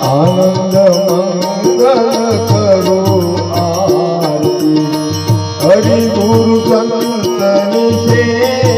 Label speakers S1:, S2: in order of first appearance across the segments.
S1: આનંદ મંગલ કરો આરતી. હરિ ગુરુ સંતની સેવા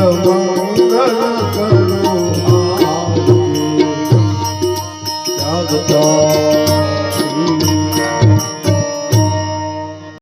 S1: তোমার